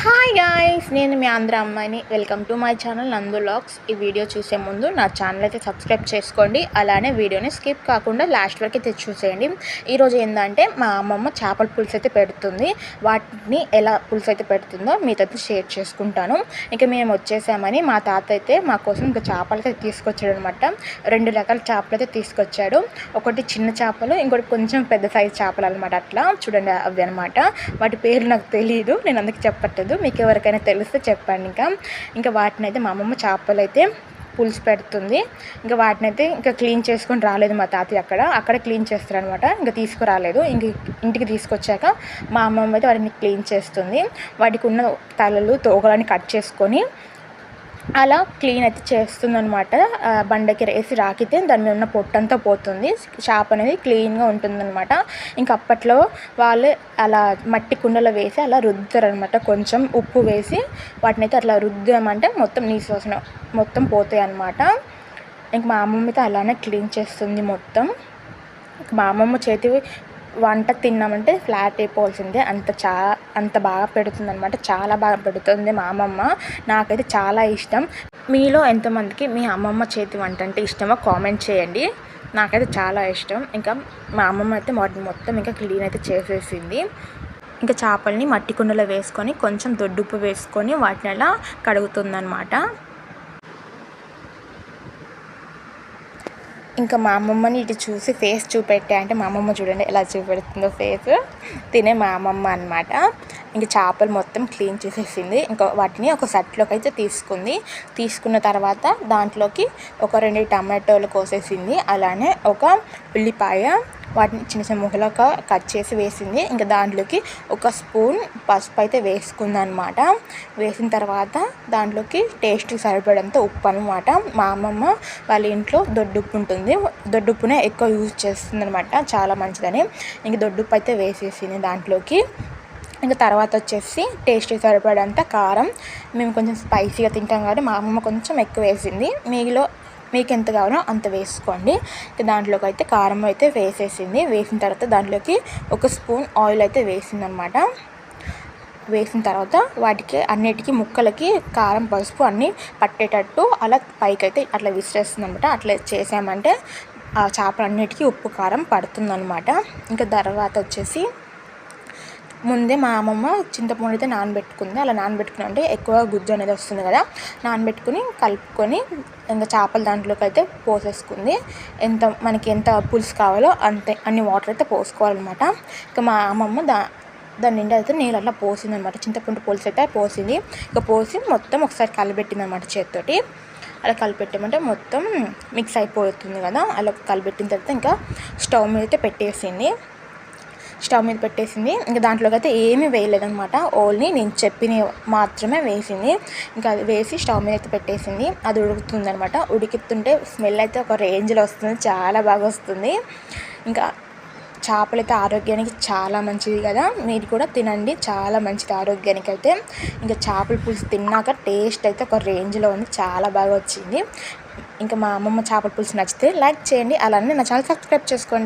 Hi guys నేను మీ ఆంధ్ర అమ్మాయిని. Welcome to my channel నందు లాక్స్ ఈ వీడియో చూసే ముందు నా ఛానల్ అయితే సబ్స్క్రైబ్ చేసుకోండి. అలానే వీడియోని స్కిప్ కాకుండా లాస్ట్ వరకు అయితే చూసేయండి. ఈరోజు ఏంటంటే మా అమ్మమ్మ చేపల పులుసు అయితే పెడుతుంది. వాటిని ఎలా పులుసు అయితే పెడుతుందో మీతో షేర్ చేసుకుంటాను. ఇంకా మేము వచ్చేసామని మా తాత అయితే మా కోసం ఇంకా చేపలు అయితే తీసుకొచ్చాడు అనమాట రెండు రకాల చేపలు అయితే తీసుకొచ్చాడు. ఒకటి చిన్న చేపలు ఇంకోటి కొంచెం పెద్ద సైజు చేపలు అనమాట అట్లా. చూడండి అవి అనమాట. వాటి పేర్లు నాకు తెలియదు నేను అందుకు చెప్పట్లేదు. మీకు ఎవరికైనా తెలిస్తే చెప్పండి ఇంకా. ఇంకా వాటిని అయితే మా అమ్మమ్మ చేపలు అయితే పులుసు పెడుతుంది. ఇంకా వాటిని అయితే ఇంకా క్లీన్ చేసుకొని రాలేదు మా తాతయ్య అక్కడ. అక్కడ క్లీన్ చేస్తారనమాట. ఇంకా తీసుకురాలేదు. ఇంక ఇంటికి తీసుకొచ్చాక మా అమ్మమ్మ అయితే వాటిని క్లీన్ చేస్తుంది. వాటికి ఉన్న తలలు తోగలని కట్ చేసుకొని అలా క్లీన్ అయితే చేస్తుందనమాట బండకి వేసి రాకితే దాని మీద ఉన్న పొట్టంతా పోతుంది. చేప అనేది క్లీన్గా ఉంటుందన్నమాట. ఇంక అప్పట్లో వాళ్ళు అలా మట్టి కుండలో వేసి అలా రుద్దుతారు అనమాట కొంచెం ఉప్పు వేసి వాటిని అయితే అట్లా రుద్దామంటే మొత్తం నీసు వాసన మొత్తం పోతాయి అనమాట ఇంక మా అమ్మమ్మ అయితే అలానే క్లీన్ చేస్తుంది మొత్తం. మా అమ్మమ్మ చేతి వంట తిన్నామంటే ఫ్లాట్ అయిపోవాల్సిందే. అంత చా అంత బాగా పెడుతుంది అనమాట చాలా బాగా పెడుతుంది మా అమ్మమ్మ. నాకైతే చాలా ఇష్టం. మీలో ఎంతమందికి మీ అమ్మమ్మ చేతి వంట అంటే ఇష్టమో కామెంట్ చేయండి. నాకైతే చాలా ఇష్టం. ఇంకా మా అమ్మమ్మ అయితే మార్నింగ్ మొత్తం ఇంకా క్లీన్ అయితే చేసేసింది. ఇంకా చేపల్ని మట్టి కుండలో వేసుకొని కొంచెం దొడ్డుప్పు వేసుకొని వాటిని అలా కడుగుతుందనమాట ఇంకా మా అమ్మమ్మని ఇటు చూసి ఫేస్ చూపెట్టా అంటే మా అమ్మమ్మ చూడండి ఎలా చూపెడుతుందో ఫేస్ తినే మా అమ్మమ్మ అనమాట ఇంకా చేపలు మొత్తం క్లీన్ చేసేసింది. ఇంకా వాటిని ఒక సెట్లోకి అయితే తీసుకుంది. తీసుకున్న తర్వాత దాంట్లోకి ఒక రెండు టమాటోలు కోసేసింది. అలానే ఒక ఉల్లిపాయ వాటిని చిన్న చిన్న ముక్కలుగా కట్ చేసి వేసింది. ఇంకా దాంట్లోకి ఒక స్పూన్ పసుపు అయితే వేసుకుంది అనమాట వేసిన తర్వాత దాంట్లోకి టేస్ట్కి సరిపడంత ఉప్పు అనమాట మా అమ్మమ్మ వాళ్ళ ఇంట్లో దొడ్డుప్పు ఉంటుంది. దొడ్డుప్పునే ఎక్కువ యూజ్ చేస్తుంది అనమాట చాలా మంచిదని. ఇంక దొడ్డుప్పు అయితే వేసేసింది దాంట్లోకి. ఇంకా తర్వాత వచ్చేసి టేస్ట్ సరిపడంత కారం. మేము కొంచెం స్పైసీగా తింటాం కాబట్టి మా అమ్మమ్మ కొంచెం ఎక్కువ వేసింది. మీలో మీకు ఎంత కావాలో అంత వేసుకోండి. దాంట్లోకి అయితే కారం అయితే వేసేసింది. వేసిన తర్వాత దాంట్లోకి ఒక స్పూన్ ఆయిల్ అయితే వేసిందనమాట. వేసిన తర్వాత వాటికి అన్నిటికీ ముక్కలకి కారం పసుపు అన్నీ పట్టేటట్టు అలా పైకి అయితే అట్లా విసిరేస్తుంది అనమాట అట్లా చేసామంటే ఆ చేపలన్నిటికీ ఉప్పు కారం పడుతుందనమాట. ఇంకా తర్వాత వచ్చేసి ముందే మా అమ్మమ్మ చింతపండు అయితే నానబెట్టుకుంది. అలా నానబెట్టుకుని అంటే ఎక్కువ గుజ్జు అనేది వస్తుంది కదా. నానబెట్టుకుని కలుపుకొని ఇంకా చేపల దాంట్లోకి అయితే పోసేసుకుంది. ఎంత మనకి ఎంత పులుసు కావాలో అంతే అన్ని వాటర్ అయితే పోసుకోవాలన్నమాట. ఇంకా మా అమ్మమ్మ దా దాని నిండా అయితే నీళ్ళు అట్లా పోసింది అనమాట చింతపండు పులుసు అయితే పోసింది. ఇక పోసి మొత్తం ఒకసారి కలిపెట్టింది అనమాట చేతితోటి. అలా కలిపెట్టమంటే మొత్తం మిక్స్ అయిపోతుంది కదా. అలా కలిపెట్టిన తర్వాత ఇంకా స్టవ్ మీద అయితే పెట్టేసింది. స్టవ్ మీద పెట్టేసింది. ఇంకా దాంట్లోకి అయితే ఏమీ వేయలేదనమాట ఓన్లీ నేను చెప్పిన మాత్రమే వేసింది. ఇంకా అది వేసి స్టవ్ మీద అయితే పెట్టేసింది. అది ఉడుకుతుంది అనమాట ఉడికితుంటే స్మెల్ అయితే ఒక రేంజ్లో వస్తుంది. చాలా బాగా వస్తుంది. ఇంకా చేపలు అయితే ఆరోగ్యానికి చాలా మంచిది కదా. మీరు కూడా తినండి. చాలా మంచిది ఆరోగ్యానికి అయితే ఇంకా చేపల పులుసు తిన్నాక టేస్ట్ అయితే ఒక రేంజ్లో ఉంది. చాలా బాగా వచ్చింది. ఇంకా మా అమ్మమ్మ చేపల పులుసు నచ్చితే లైక్ చేయండి. అలానే నా ఛానల్ సబ్స్క్రైబ్ చేసుకోండి.